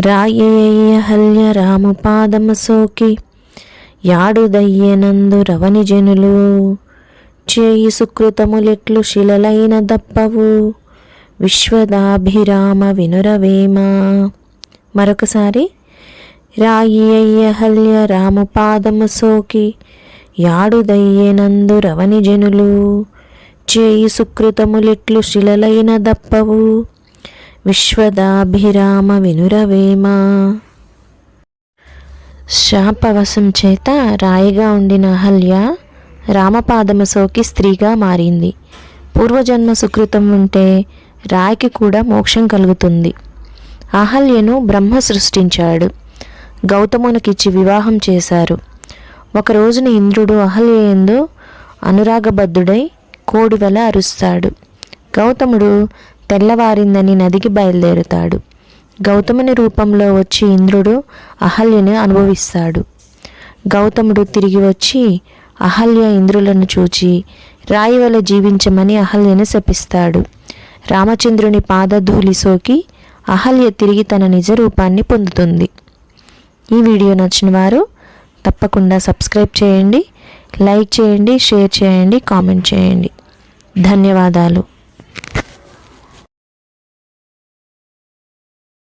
రాయేయ రాము పాదము సోకి యాడుదయ్యనందు రవని జనులు. చేయి సుకృతములెట్లు శిలలైన దప్పవు. విశ్వదాభిరామ వినురవేమ. మరొకసారి రాయి హల్య రాము పాదము సోకి యాడుదయ్యనందు రవని జనులు. చేయి సుకృతములెట్లు శిలలైన దప్పవు. విశ్వదాభిరామ వినురవేమ శాపవశం చేత రాయిగా ఉండిన అహల్య రామపాదము సోకి స్త్రీగా మారింది. పూర్వజన్మ సుకృతం ఉంటే రాయికి కూడా మోక్షం కలుగుతుంది. అహల్యను బ్రహ్మ సృష్టించాడు. గౌతమునికిచ్చి వివాహం చేశారు. ఒక రోజున ఇంద్రుడు అహల్య ఎందు అనురాగబద్ధుడై కోడి వల అరుస్తాడు. గౌతముడు తెల్లవారిందని నదికి బయలుదేరుతాడు. గౌతముని రూపంలో వచ్చి ఇంద్రుడు అహల్యను అనుభవిస్తాడు. గౌతముడు తిరిగి వచ్చి అహల్య ఇంద్రులను చూచి రాయి వల్ల జీవించమని అహల్యను శపిస్తాడు. రామచంద్రుని పాదధూళి సోకి అహల్య తిరిగి తన నిజ రూపాన్ని పొందుతుంది. ఈ వీడియో నచ్చిన వారు తప్పకుండా సబ్స్క్రైబ్ చేయండి లైక్ చేయండి షేర్ చేయండి కామెంట్ చేయండి. ధన్యవాదాలు.